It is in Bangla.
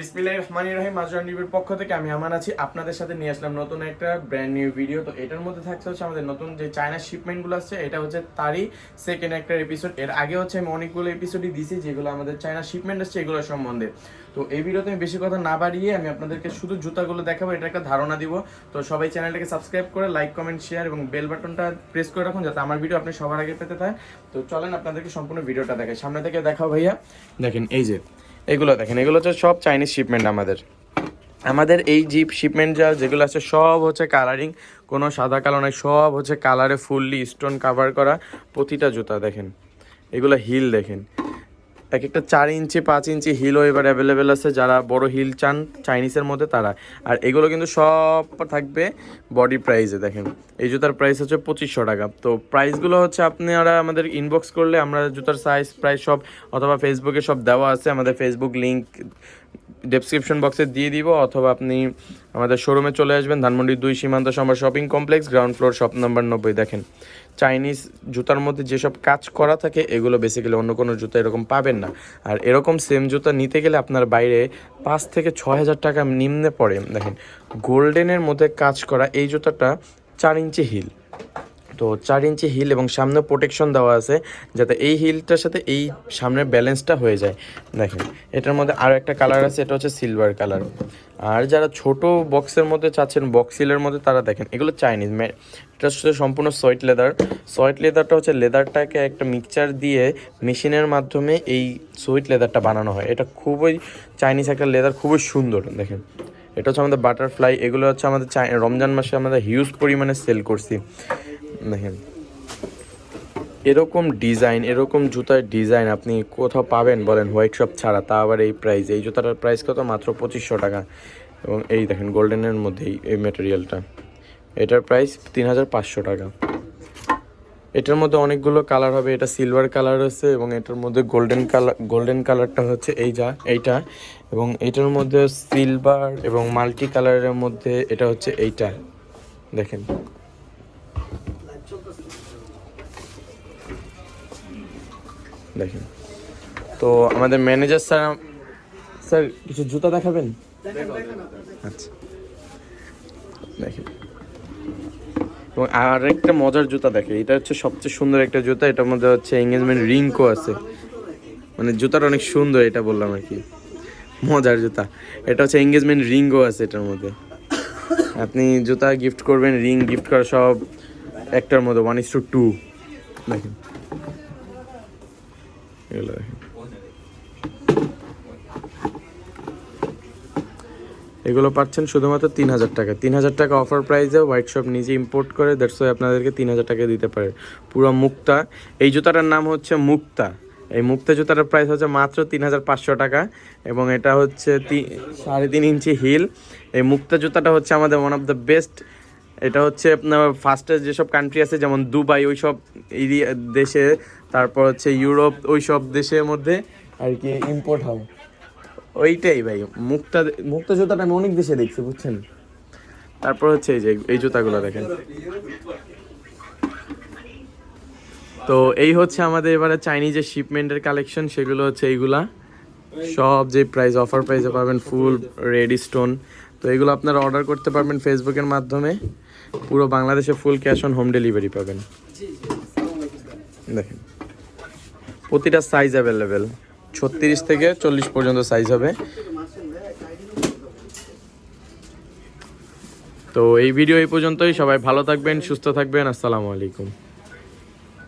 বিসমিল্লাহির রহমানির রহিম মাজরান নিবের পক্ষ থেকে আমি আমান আছি। আপনাদের সাথে নিয়ে আসলাম নতুন একটা ব্র্যান্ড নিউ ভিডিও তো এটার মধ্যে থাকছে হচ্ছে আমাদের নতুন যে চায়না শিপমেন্টগুলো আছে, এটা হচ্ছে তারই সেকেন্ড একটা এপিসোড এর আগে হচ্ছে আমি অনেকগুলো এপিসোডই দিছি যেগুলো আমাদের চায়না শিপমেন্ট আসছে এগুলো সম্বন্ধে। তো এই ভিডিওতে আমি বেশি কথা না বাড়িয়ে আমি আপনাদেরকে শুধু জুতাগুলো দেখাবো এটা একটা ধারণা দিব। তো সবাই চ্যানেলটাকে সাবস্ক্রাইব করে লাইক কমেন্ট শেয়ার এবং বেল বাটনটা প্রেস করে রাখুন, যাতে আমার ভিডিও আপনি সবার আগে পেতে থাকেন। তো চলেন আপনাদেরকে সম্পূর্ণ ভিডিওটা দেখাই। সামনে থেকে দেখাও ভাইয়া। দেখেন, এই যে এগুলো দেখেন, এগুলো হচ্ছে সব চাইনিজ শিপমেন্ট আমাদের। আমাদের এই জিপ শিপমেন্ট যা, যেগুলো আছে, সব হচ্ছে কালারিং কোনো সাদা কালো নয় সব হচ্ছে কালারে ফুললি স্টোন কাভার করা প্রতিটা জুতা দেখেন। এগুলো হিল দেখেন। এক একটা চার ইঞ্চি, পাঁচ ইঞ্চি হিলও এবার অ্যাভেলেবেল আছে যারা বড় হিল চান চাইনিজের মধ্যে তারা। আর এগুলো কিন্তু সব থাকবে বডি প্রাইসে দেখেন। এই জুতার প্রাইস হচ্ছে পঁচিশশো টাকা। তো প্রাইসগুলো হচ্ছে আপনারা আমাদের ইনবক্স করলে আমরা জুতার সাইজ প্রাইস সব অথবা ফেসবুকে সব দেওয়া আছে, আমাদের ফেসবুক লিঙ্ক ডেসক্রিপশন বক্সে দিয়ে দিব, অথবা আপনি আমাদের শোরুমে চলে আসবেন ধানমন্ডির দুই Shimanto Sambhar shopping complex ground floor shop number নব্বই, দেখেন। চাইনিজ জুতার মধ্যে যেসব কাজ করা থাকে, এগুলো বেসিক্যালি অন্য কোনো জুতা এরকম পাবেন না। আর এরকম সেম জুতা নিতে গেলে আপনার বাইরে পাঁচ থেকে ছয় হাজার টাকা নিম্নে পড়ে। দেখেন গোল্ডেনের মধ্যে কাজ করা এই জুতাটা চার ইঞ্চি হিল তো চার ইঞ্চি হিল এবং সামনে প্রোটেকশন দেওয়া আছে, যাতে এই হিলটার সাথে এই সামনের ব্যালেন্সটা হয়ে যায়। দেখেন, এটার মধ্যে আরও একটা কালার আছে, এটা হচ্ছে সিলভার কালার আর যারা ছোট বক্সের মধ্যে চাচ্ছেন বক্স হিলের মধ্যে, তারা দেখেন, এগুলো চাইনিজ এটা হচ্ছে সম্পূর্ণ সয়েট লেদার সয়েট লেদারটা হচ্ছে লেদারটাকে একটা মিক্সচার দিয়ে মেশিনের মাধ্যমে এই সয়েট লেদারটা বানানো হয়। এটা খুবই চাইনিজ একটা লেদার খুবই সুন্দর, দেখেন। এটা হচ্ছে আমাদের বাটারফ্লাই এগুলো হচ্ছে আমাদের রমজান মাসে আমাদের হিউজ পরিমাণে সেল করছি। দেখেন এরকম ডিজাইন, এরকম জুতার ডিজাইন আপনি কোথাও পাবেন বলেন হোয়াইট শপ ছাড়া, তা আবার এই প্রাইস এই জুতাটার প্রাইস কত? মাত্র পঁচিশশো টাকা। এবং এই দেখেন গোল্ডেনের মধ্যেই এই ম্যাটেরিয়ালটা এটার প্রাইস তিন হাজার পাঁচশো টাকা। এটার মধ্যে অনেকগুলো কালার হবে। এটা সিলভার কালার হচ্ছে এবং এটার মধ্যে গোল্ডেন কালার গোল্ডেন কালারটা হচ্ছে এই যা, এইটা। এবং এটার মধ্যে সিলভার এবং মাল্টি কালারের মধ্যে এটা হচ্ছে এইটা। দেখেন। দেখেন। তো আমাদের ম্যানেজার স্যার স্যার কিছু জুতা দেখাবেন? আচ্ছা। দেখেন। এবং আর একটা মজার জুতা দেখে এটা হচ্ছে সবচেয়ে সুন্দর একটা জুতা এটার মধ্যে হচ্ছে এঙ্গেজমেন্ট রিংকও আছে। মানে জুতাটা অনেক সুন্দর এটা বললাম আর কি। মজার জুতা। এটা হচ্ছে এঙ্গেজমেন্ট রিংও আছে এটার মধ্যে। আপনি জুতা গিফট করবেন রিং গিফট করা সব একটার মধ্যে ওয়ান ইস টু টু দেখেন। এগুলো এগুলো পাচ্ছেন শুধুমাত্র তিন হাজার টাকা। তিন হাজার টাকা অফার প্রাইসে হোয়াইট শপ নিজে ইম্পোর্ট করে ওয়াই আপনাদেরকে তিন হাজার টাকা দিতে পারে। পুরো মুক্তা। এই জুতাটার নাম হচ্ছে মুক্তা। এই মুক্তা জুতাটার প্রাইস হচ্ছে মাত্র তিন হাজার পাঁচশো টাকা এবং এটা হচ্ছে সাড়ে তিন ইঞ্চি হিল এই মুক্তা জুতাটা হচ্ছে আমাদের ওয়ান অফ দ্য বেস্ট এটা হচ্ছে আপনার ফার্স্টেস্ট যেসব কান্ট্রি আছে, যেমন দুবাই ওই সব দেশে তারপর হচ্ছে ইউরোপ ওই সব দেশের মধ্যে আর কি ইম্পোর্ট হয়। ওইটাই ভাই, মুক্তা মুক্তা জুতাটা আমি অনেক দেশে দেখছি, বুঝছেন? তারপর হচ্ছে এই যে, এই জুতাগুলো দেখেন। তো এই হচ্ছে আমাদের এবারে চাইনিজের শিপমেন্টের কালেকশন সেগুলো হচ্ছে এইগুলা। সব যে প্রাইস অফার প্রাইসে পাবেন ফুল রেডি স্টোন তো এগুলো আপনারা অর্ডার করতে পারবেন ফেসবুকের মাধ্যমে। পুরো বাংলাদেশে full cash on home delivery পাবেন। দেখেন। প্রতিটা সাইজ অ্যাভেলেবেল ছত্রিশ থেকে চল্লিশ পর্যন্ত সাইজ হবে। তো এই ভিডিও এই পর্যন্তই। সবাই ভালো থাকবেন, সুস্থ থাকবেন। আসসালামু আলাইকুম।